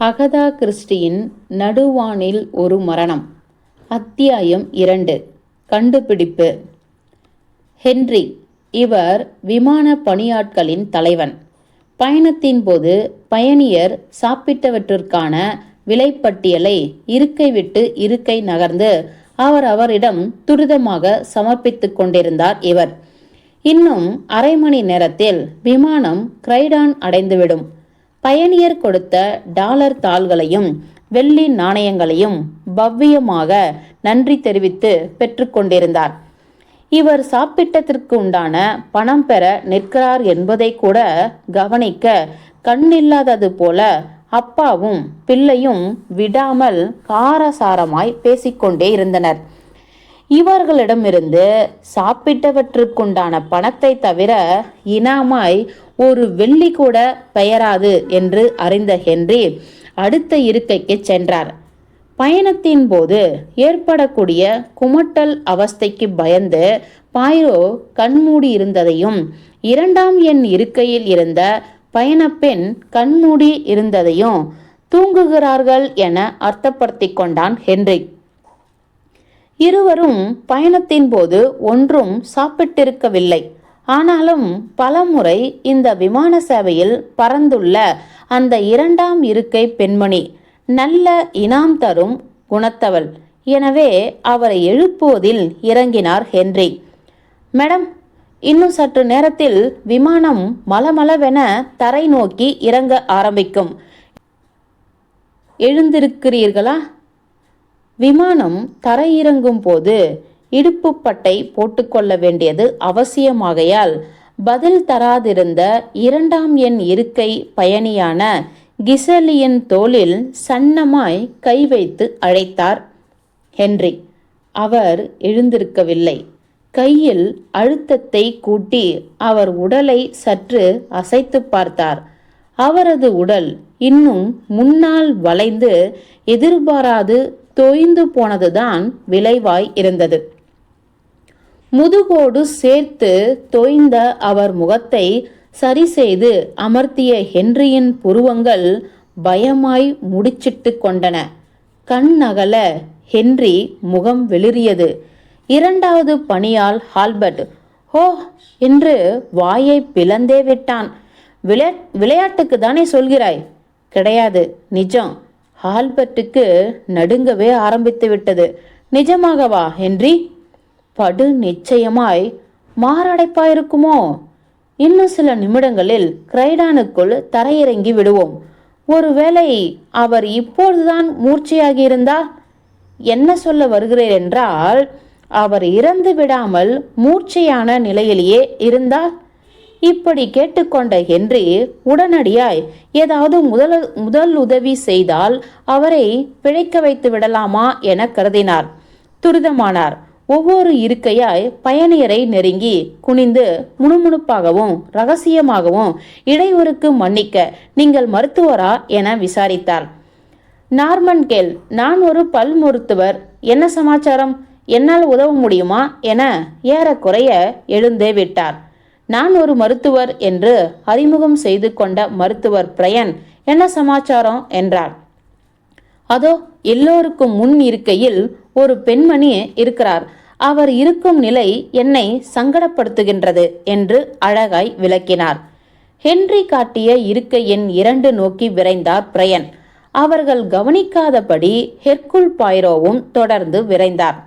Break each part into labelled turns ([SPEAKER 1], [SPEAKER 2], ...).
[SPEAKER 1] Agatha கிறிஸ்டியின் நடுவானில் ஒரு மரணம். அத்தியாயம் இரண்டு. கண்டுபிடிப்பு. ஹென்றி இவர் விமான பணியாட்களின் தலைவன். பயணத்தின் போது பயணியர் சாப்பிட்டவற்றிற்கான விலைப்பட்டியலை இருக்கை விட்டு இருக்கை நகர்ந்து அவர் அவரிடம் துரிதமாக சமர்ப்பித்துக் கொண்டிருந்தார் இவர். இன்னும் அரை மணி நேரத்தில் விமானம் கிரைடான் அடைந்துவிடும். பயணியர் கொடுத்த டாலர் தாள்களையும் வெள்ளி நாணயங்களையும் பவ்யமாக நன்றி தெரிவித்து பெற்றுக்கொண்டிருந்தார் இவர் சாப்பிட்டத்திற்கு உண்டான பணம் பெற நிற்கிறார் என்பதை கூட கவனிக்க கண்ணில்லாதது போல அப்பாவும் பிள்ளையும் விடாமல் காரசாரமாய் பேசிக்கொண்டே இருந்தனர். இவர்களிடமிருந்து சாப்பிட்டவற்றுக்குண்டான பணத்தை தவிர இனாமாய் ஒரு வெள்ளி கூட பெயராது என்று அறிந்த ஹென்றி அடுத்த இருக்கைக்கு சென்றார். பயணத்தின் போது ஏற்படக்கூடிய குமட்டல் அவஸ்தைக்கு பயந்து பாய்ரோ கண்மூடி இருந்ததையும் இரண்டாம் எண் இருக்கையில் இருந்த பயணப்பெண் கண்மூடி இருந்ததையும் தூங்குகிறார்கள் என அர்த்தப்படுத்திக் கொண்டான் ஹென்றி. இருவரும் பயணத்தின் போது ஒன்றும் சாப்பிட்டிருக்கவில்லை. ஆனாலும் பலமுறை இந்த விமான சேவையில் பறந்துள்ள அந்த இரண்டாம் இருக்கை பெண்மணி நல்ல இனாம் தரும் குணத்தவள். எனவே அவரை எழுப்புவதில் இறங்கினார் ஹென்றி. மேடம் இன்னும் சற்று நேரத்தில் விமானம் மலமளவென தரை நோக்கி இறங்க ஆரம்பிக்கும். எழுந்திருக்கிறீர்களா? விமானம் தரையிறங்கும் போது இடுப்புப்பட்டை போட்டுக்கொள்ள வேண்டியது அவசியமாகையால் பதில் தராதிருந்த இரண்டாம் எண் இருக்கை பயணியான கிசலியின் தோளில் சன்னமாய் கை வைத்து அழைத்தார். ஹென்றி அவர் எழுந்திருக்கவில்லை. கையில் அழுத்தத்தை கூட்டி அவர் உடலை சற்று அசைத்து பார்த்தார். அவரது உடல் இன்னும் முன்னால் வளைந்து எதிர்பாராது தொய்ந்து போனதுதான் விளைவாய் இருந்தது. முதுகோடு சேர்த்து தொய்ந்த அவர் முகத்தை சரி செய்து அமர்த்திய ஹென்ரியின் புருவங்கள் பயமாய் முடிச்சிட்டு கொண்டன. கண் அகல ஹென்றி முகம் வெளிரியது இரண்டாவது பணியால் ஹால்பர்ட் ஹோ என்று வாயை பிளந்தே விட்டான். விளையா விளையாட்டுக்கு தானே சொல்கிறாய்? கிடையாது. நிஜம். ஆல்பர்ட்டுக்கு நடுங்கவே ஆரம்பித்து விட்டது. நிஜமாகவா ஹென்றி? படு நிச்சயமாய் மாரடைப்பாயிருக்குமோ? இன்னும் சில நிமிடங்களில் கிரைடானுக்குள் தரையிறங்கி விடுவோம். ஒருவேளை அவர் இப்பொழுதுதான் மூர்ச்சையாகி இருந்தால் என்ன சொல்ல வருகிறேன் என்றால் அவர் இறந்து விடாமல் மூர்ச்சையான நிலையிலேயே இருந்தால் இப்படி கேட்டுக்கொண்ட ஹென்றி உடனடியாய் ஏதாவது முதல் முதல் உதவி செய்தால் அவரை பிழைக்க வைத்து விடலாமா? என கருதினார். துரிதமானார். ஒவ்வொரு இருக்கையாய் பயணியரை நெருங்கி குனிந்து முணுமுணுப்பாகவும் ரகசியமாகவும் இடையூறுக்கு மன்னிக்க நீங்கள் மருத்துவரா? என விசாரித்தார். நார்மன் கேல் நான் ஒரு பல் மருத்துவர். என்ன சமாச்சாரம்? என்னால் உதவ முடியுமா? என ஏறக்குறைய எழுந்தே விட்டார். நான் ஒரு மருத்துவர் என்று அறிமுகம் செய்து கொண்ட மருத்துவர் பிரயன் என்ன சமாச்சாரம் என்றார். அதோ எல்லோருக்கும் முன் இருக்கையில் ஒரு பெண்மணி இருக்கிறார். அவர் இருக்கும் நிலை என்னை சங்கடப்படுத்துகின்றது என்று அழகாய் விளக்கினார். ஹென்றி காட்டிய இருக்கை எண் இரண்டு நோக்கி விரைந்தார் பிரயன். அவர்கள் கவனிக்காதபடி ஹெர்குல் பாய்ரோவும் தொடர்ந்து விரைந்தார்.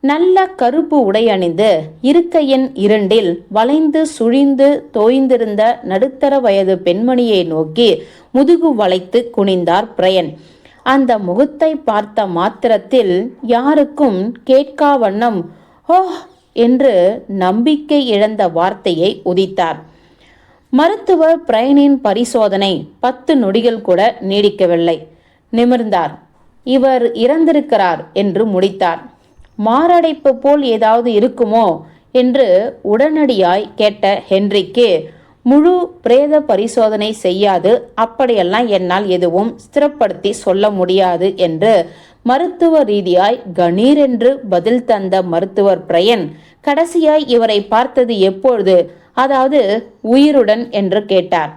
[SPEAKER 1] நல்ல கருப்பு உடை அணிந்து இருக்கையின் இரண்டில் வளைந்து சுழிந்து தோய்ந்திருந்த நடுத்தர வயது பெண்மணியை நோக்கி முதுகு வளைத்து குனிந்தார் பிரயன். அந்த முகத்தை பார்த்த மாத்திரத்தில் யாருக்கும் கேட்கா வண்ணம் ஓ என்று நம்பிக்கை இழந்த வார்த்தையை உதித்தார். மருத்துவர் பிரயனின் பரிசோதனை பத்து நொடிகள் கூட நீடிக்கவில்லை. நிமிர்ந்தார். இவர் இறந்திருக்கிறார் என்று முடித்தார். மாரடைப்பு போல் ஏதாவது இருக்குமோ? என்று உடனடியாய் கேட்ட ஹென்றிக்கு முழு பிரேத பரிசோதனை செய்யாது. அப்படியெல்லாம் என்னால் எதுவும் ஸ்திரப்படுத்தி சொல்ல முடியாது என்று மருத்துவ ரீதியாய் கணீர் என்று பதில் தந்த மருத்துவர் பிரயன் கடைசியாய் இவரை பார்த்தது எப்பொழுது? அதாவது உயிருடன் என்று கேட்டார்.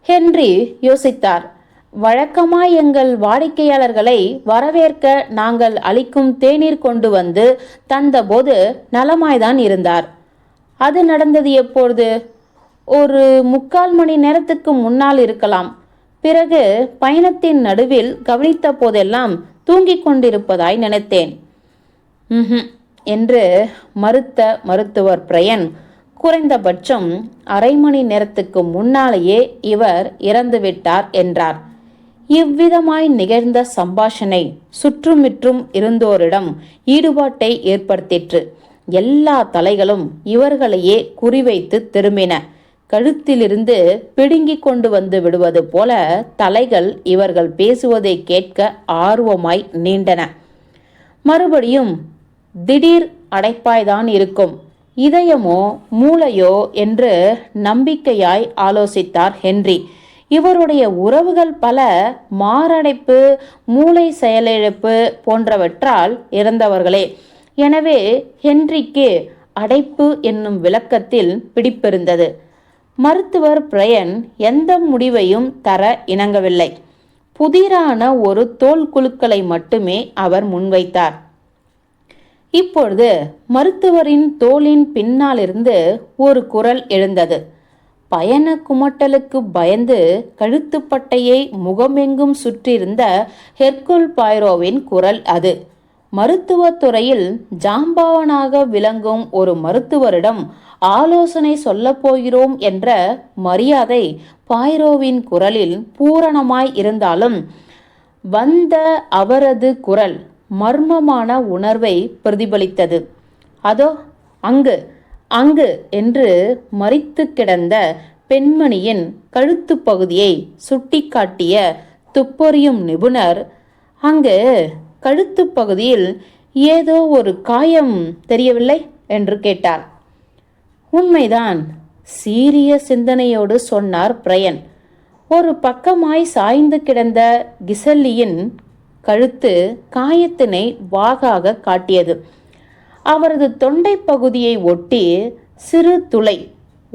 [SPEAKER 1] ஹென்றி யோசித்தார். வழக்கமாய் எங்கள் வாடிக்கையாளர்களை வரவேற்க நாங்கள் அளிக்கும் தேநீர் கொண்டு வந்து தந்தபோது நலமாய்தான் இருந்தார். அது நடந்தது எப்பொழுது? ஒரு முக்கால் மணி நேரத்துக்கு முன்னால் இருக்கலாம். பிறகு பயணத்தின் நடுவில் கவனித்த போதெல்லாம் தூங்கிக் கொண்டிருப்பதாய் நினைத்தேன். ம்ஹும் என்று மறுத்த மருத்துவர் பிரயன் குறைந்தபட்சம் அரை மணி நேரத்துக்கு முன்னாலேயே இவர் இறந்துவிட்டார் என்றார். இவ்விதமாய் நிகழ்ந்த சம்பாஷணை சுற்றுமிற்றும் இருந்தோரிடம் ஈடுபாட்டை ஏற்படுத்திற்று. எல்லா தலைகளும் இவர்களையே குறிவைத்து திரும்பின. கழுத்திலிருந்து பிடுங்கிக் கொண்டு வந்து விடுவது போல தலைகள் இவர்கள் பேசுவதை கேட்க ஆர்வமாய் நீண்டன. மறுபடியும் திடீர் அடைப்பாய்தான் இருக்கும். இதயமோ மூளையோ? என்று நம்பிக்கையாய் ஆலோசித்தார் ஹென்றி. இவருடைய உறவுகள் பல மாரடைப்பு மூளை செயலிழப்பு போன்றவற்றால் இறந்தவர்களே. எனவே ஹென்றிக்கு அடைப்பு என்னும் விளக்கத்தில் பிடிப்பிருந்தது. மருத்துவர் பிரயன் எந்த முடிவையும் தர இணங்கவில்லை. புதிரான ஒரு தோல் குழுக்களை மட்டுமே அவர் முன்வைத்தார். இப்பொழுது மருத்துவரின் தோளின் பின்னாலிருந்து ஒரு குரல் எழுந்தது. பயண குமட்டலுக்கு பயந்து கழுத்துப்பட்டையை முகமெங்கும் சுற்றியிருந்த ஹெர்குல் பாய்ரோவின் குரல் அது. மருத்துவத் துறையில் விளங்கும் ஒரு மருத்துவரிடம் ஆலோசனை சொல்லப்போகிறோம் என்ற மரியாதை பாய்ரோவின் குரலில் பூரணமாய் இருந்தாலும் வந்த அவரது குரல் மர்மமான உணர்வை பிரதிபலித்தது. அதோ அங்கு. அங்கு என்று மறித்து கிடந்த பெண்மணியின் கழுத்துப் பகுதியை சுட்டிக்காட்டிய துப்பறியும் நிபுணர் அங்கு கழுத்துப் பகுதியில் ஏதோ ஒரு காயம் தெரியவில்லை? என்று கேட்டார். உண்மைதான் சீரிய சிந்தனையோடு சொன்னார் பிரயன். ஒரு பக்கமாய் சாய்ந்து கிடந்த கிசல்லியின் கழுத்து காயத்தினை வாகாக காட்டியது. அவரது தொண்டை பகுதியை ஒட்டி சிறு துளை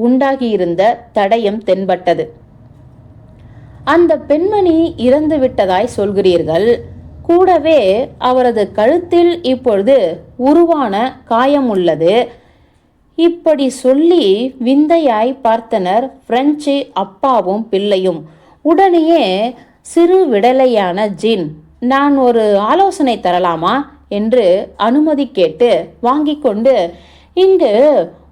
[SPEAKER 1] உண்டாகியிருந்த தடயம் தென்பட்டது. அந்த பெண்மணி இறந்து விட்டதாய் சொல்கிறீர்கள். கூடவே அவரது கழுத்தில் இப்பொழுது உருவான காயம் உள்ளது இப்படி சொல்லி விந்தையாய் பார்த்தனர் பிரெஞ்சு அப்பாவும் பிள்ளையும். உடனேயே சிறு விடலையான ஜீன் நான் ஒரு ஆலோசனை தரலாமா? என்று அனுமதி கேட்டு வாங்கி கொண்டு இங்கு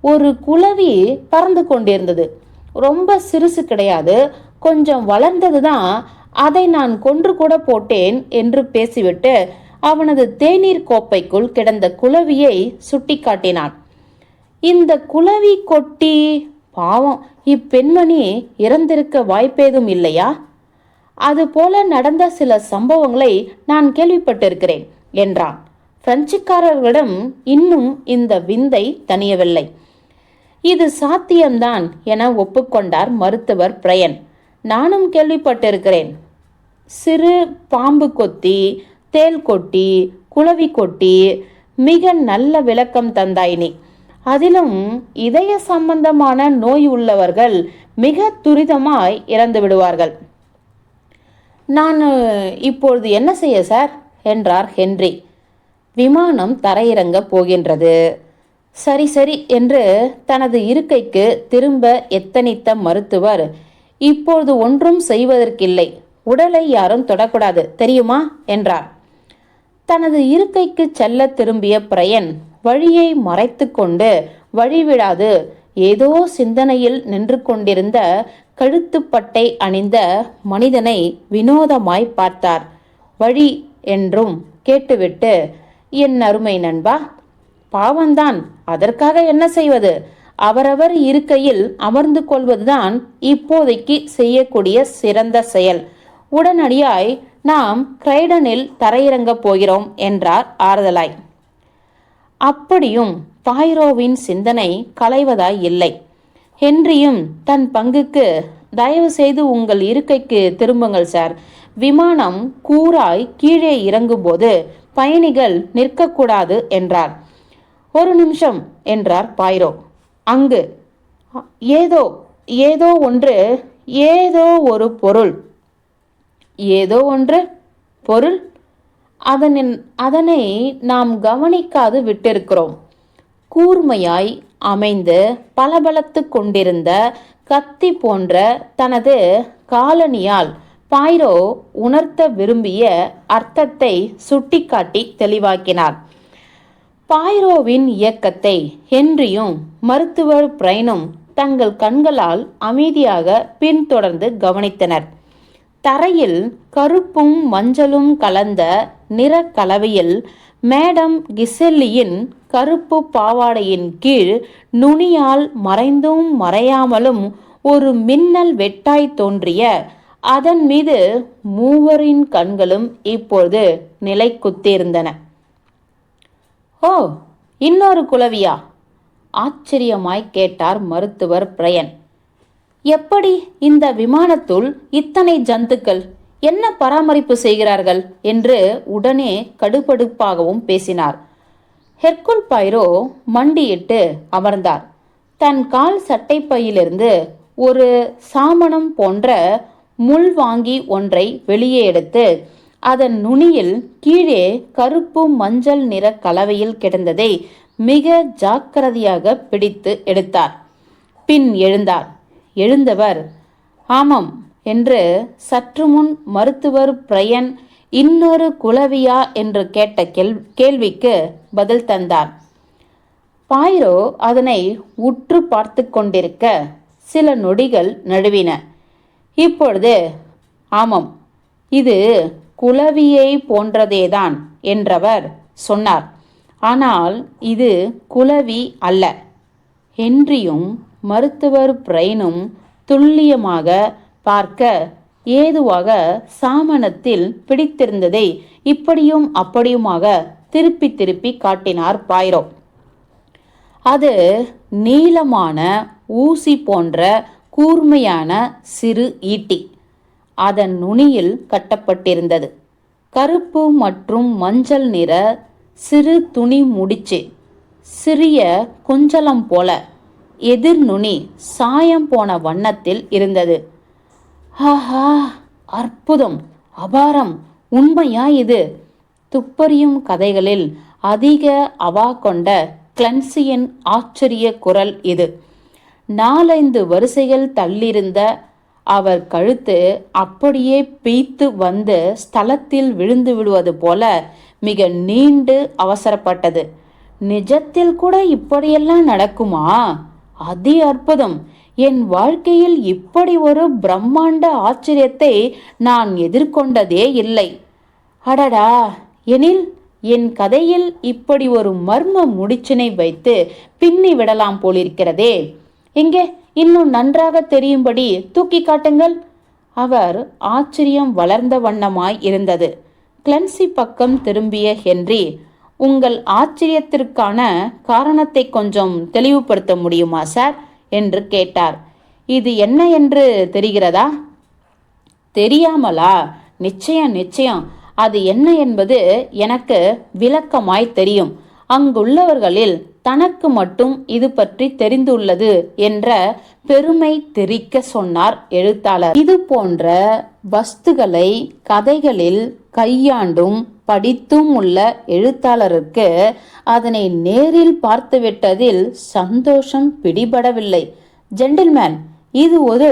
[SPEAKER 1] ஒரு குளவி பறந்து கொண்டிருந்தது. ரொம்ப சிறுசு கிடையாது கொஞ்சம் வளர்ந்தது தான் அதை நான் கொன்று கூட போட்டேன் என்று பேசிவிட்டு அவனது தேநீர் கோப்பைக்குள் கிடந்த குளவியை சுட்டிக்காட்டினான் இந்த குளவி கொட்டி பாவம் இப்பெண்மணி இறந்திருக்க வாய்ப்பேதும் இல்லையா? அதுபோல நடந்த சில சம்பவங்களை நான் கேள்விப்பட்டிருக்கிறேன் என்றான். பிரெஞ்சுக்காரர்களிடம் இன்னும் இந்த விந்தை தணியவில்லை இது சாத்தியம்தான் என ஒப்புக்கொண்டார் மருத்துவர் பிரயன். நானும் கேள்விப்பட்டிருக்கிறேன். சிறு பாம்பு கொத்தி தேல் கொட்டி குளவி கொட்டி மிக நல்ல விளக்கம் தந்தாய் நீ அதிலும் இதய சம்பந்தமான நோய் உள்ளவர்கள் மிக துரிதமாய் இறந்து விடுவார்கள். நான் இப்பொழுது என்ன செய்ய சார்? என்றார் ஹென்றி. விமானம் தரையிறங்க போகின்றது. சரி சரி என்று தனது இருக்கைக்கு திரும்ப எத்தனித்த மருத்துவர் இப்போது ஒன்றும் செய்வதற்கில்லை. உடலை யாரும் தொடக்கூடாது தெரியுமா? என்றார். தனது இருக்கைக்கு செல்ல திரும்பிய பிரயன் வழியை மறைத்து கொண்டு வழிவிடாது. ஏதோ சிந்தனையில் நின்று கொண்டிருந்த கழுத்துப்பட்டை அணிந்த மனிதனை வினோதமாய் பார்த்தார். வழி என்றும் கேட்டுவிட்டு என் அருமை நண்பா பாவம்தான். அதற்காக என்ன செய்வது? அவரவர் இருக்கையில் அமர்ந்து கொள்வதுதான் இப்போதைக்கு செய்யக்கூடிய சிறந்த செயல். உடனடியாய் நாம் கிரைடனில் தரையிறங்கப் போகிறோம் என்றார் ஆறுதலாய். அப்படியும் பாய்ரோவின் சிந்தனை களைவதாய் இல்லை. ஹென்ரியும் தன் பங்குக்கு தயவு செய்து உங்கள் இருக்கைக்கு திரும்புங்கள் சார். விமானம் கூராய் கீழே இறங்கும்போது பயணிகள் நிற்கக்கூடாது என்றார். ஒரு நிமிஷம் என்றார் பாய்ரோ. அங்கு ஏதோ ஏதோ ஒன்று ஏதோ ஒரு பொருள். ஏதோ ஒன்று பொருள்? அதனின் அதனை நாம் கவனிக்காது விட்டிருக்கிறோம். கூர்மையாய் அமைந்து பளபளத்து கொண்டிருந்த கத்தி போன்ற தனது காலணியால் பாய்ரோ உணர்த்த விரும்பிய அர்த்தத்தை சுட்டிக்காட்டி தெளிவாக்கினார். பாய்ரோவின் இயக்கத்தை ஹென்ரியும் மருத்துவர் பிரைனும் தங்கள் கண்களால் அமைதியாக பின்தொடர்ந்து கவனித்தனர். தரையில் கருப்பும் மஞ்சளும் கலந்த நிற கலவையில் மேடம் கிசெல்லியின் கருப்பு பாவாடையின் கீழ் நுனியால் மறைந்தும் மறையாமலும் ஒரு மின்னல் வெட்டாய் தோன்றிய அதன் மீது மூவரின் கண்களும் இப்பொழுது நிலை குத்தியிருந்தன ஓ இன்னொரு குலவியா? ஆச்சரியமாய் கேட்டார் மருத்துவர் பிரயன். எப்படி இந்த விமானத்துள் இத்தனை ஜந்துக்கள்? என்ன பராமரிப்பு செய்கிறார்கள்? என்று உடனே கடுபடுப்பாகவும் பேசினார். ஹெர்குல் பைரோ மண்டியிட்டு அமர்ந்தார். தன் கால் சட்டைப்பையிலிருந்து ஒரு சாமணம் போன்ற முள் வாங்கி ஒன்றை வெளியே எடுத்து அதன் நுனியில் கீழே கருப்பு மஞ்சள் நிற கலவையில் கிடந்ததை மிக ஜாக்கிரதையாக பிடித்து எடுத்தார். பின் எழுந்தார். எழுந்தவர் ஆமாம் என்று சற்று முன் மருத்துவர் பிரயன் இன்னொரு குலவியா என்று கேட்ட கேள் கேள்விக்கு பதில் தந்தார். பாயிரோ அதனை உற்று பார்த்து கொண்டிருக்க சில நொடிகள் நழுவின. இப்பொழுது ஆமாம் இது குலவியை போன்றதேதான் என்றவர் சொன்னார். ஆனால் இது குலவி அல்ல. ஹென்ரியும் மருத்துவர் பிரைனும் துல்லியமாக பார்க்க ஏதுவாக சாமணத்தில் பிடித்திருந்ததை இப்படியும் அப்படியுமாக திருப்பி திருப்பி காட்டினார் பாயிரோ. அது நீளமான ஊசி போன்ற கூர்மையான சிறு ஈட்டி. அதன் நுனியில் கட்டப்பட்டிருந்தது. கருப்பு மற்றும் மஞ்சள் நிற சிறு துணி முடிச்சு சிறிய குஞ்சலம் போல எதிர் நுனி சாயம் போன வண்ணத்தில் இருந்தது. ஆஹா அற்புதம் அபாரம் உண்மையா இது? துப்பறியும் கதைகளில் அதிக அவா கொண்ட கிளன்சியின் ஆச்சரிய குரல் இது. நாலைந்து வரிசைகள் தள்ளியிருந்த அவர் கழுத்து அப்படியே பீய்த்து வந்து ஸ்தலத்தில் விழுந்து விடுவது போல மிக நீண்டு அவசரப்பட்டது. நிஜத்தில் கூட இப்படியெல்லாம் நடக்குமா? அதி அற்புதம். என் வாழ்க்கையில் இப்படி ஒரு பிரம்மாண்ட ஆச்சரியத்தை நான் எதிர்கொண்டதே இல்லை. அடடா! எனில் என் கதையில் இப்படி ஒரு மர்ம முடிச்சினை வைத்து பின்னி விடலாம் போலிருக்கிறதே. எங்கே? இன்னும் நன்றாக தெரியும்படி தூக்கி காட்டுங்கள். அவர் ஆச்சரியம் வளர்ந்த வண்ணமாய் இருந்தது. கிளன்சி பக்கம் திரும்பிய ஹென்றி உங்கள் ஆச்சரியத்திற்கான காரணத்தை கொஞ்சம் தெளிவுபடுத்த முடியுமா சார்? என்று கேட்டார். இது என்ன என்று தெரிகிறதா? தெரியாமலா? நிச்சயம் நிச்சயம். அது என்ன என்பது எனக்கு விளக்கமாய் தெரியும். அங்குள்ளவர்களில் தனக்கு மட்டும் இது பற்றி தெரிந்துள்ளது என்ற பெருமை தெரிக்க சொன்னார் எழுத்தாளர். இது போன்ற வஸ்துகளை கதைகளில் கையாண்டும் படித்தும் உள்ள எழுத்தாளருக்கு அதனை நேரில் பார்த்துவிட்டதில் சந்தோஷம் பிடிபடவில்லை. ஜென்டில்மேன் இது ஒரு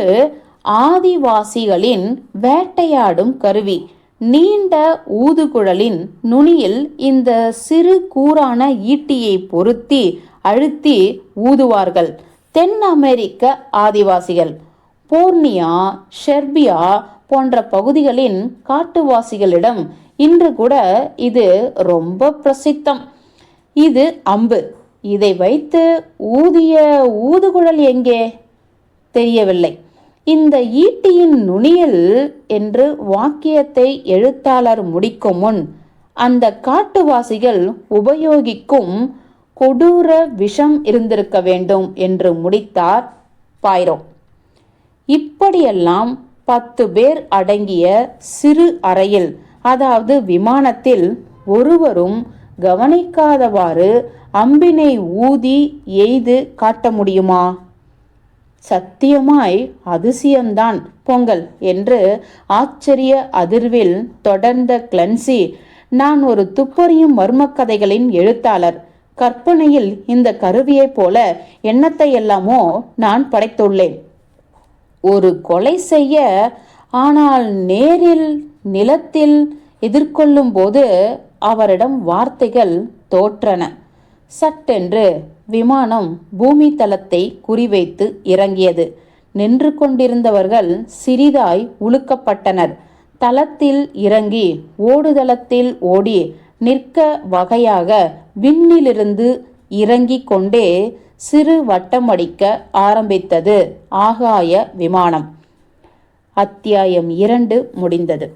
[SPEAKER 1] ஆதிவாசிகளின் வேட்டையாடும் கருவி. நீண்ட ஊதுகுழலின் நுனியில் இந்த சிறு கூரான ஈட்டியை பொருத்தி அழுத்தி ஊதுவார்கள். தென் அமெரிக்க ஆதிவாசிகள் போர்னியா ஷெர்பியா போன்ற பகுதிகளின் காட்டுவாசிகளிடம் இன்று கூட இது ரொம்ப பிரசித்தம். இது அம்பு. இதை வைத்து ஊதிய ஊதுகுழல் எங்கே? தெரியவில்லை. இந்த ஈட்டியின் நுனியில் என்று வாக்கியத்தை எழுத்தாளர் முடிக்கும் முன் அந்த காட்டுவாசிகள் உபயோகிக்கும் கொடூர விஷம் இருந்திருக்க வேண்டும் என்று முடித்தார் பாயிரோ. இப்படியெல்லாம் பத்து பேர் அடங்கிய சிறு அறையில் அதாவது விமானத்தில் ஒருவரும் கவனிக்காதவாறு அம்பினை ஊதி எய்து காட்ட முடியுமா? சத்தியமாய் அதிசயம்தான் பொங்கல் என்று ஆச்சரிய அதிர்வில் தொடர்ந்த கிளன்சி நான் ஒரு துப்பறியும் மர்மக்கதைகளின் எழுத்தாளர். கற்பனையில் இந்த கருவியைப் போல எண்ணத்தை எல்லாமோ நான் படைத்துள்ளேன். ஒரு கொலை செய்ய ஆனால் நேரில் நிலத்தில் எதிர்கொள்ளும் போது அவரிடம் வார்த்தைகள் தோற்றன. சட்டென்று விமானம் பூமி தளத்தை குறிவைத்து இறங்கியது. நின்று கொண்டிருந்தவர்கள் சிறிதாய் உழுக்கப்பட்டனர். தளத்தில் இறங்கி ஓடுதளத்தில் ஓடி நிற்க வகையாக விண்ணிலிருந்து இறங்கிக் கொண்டே சிறு வட்டமடிக்க ஆரம்பித்தது ஆகாய விமானம். அத்தியாயம் இரண்டு முடிந்தது.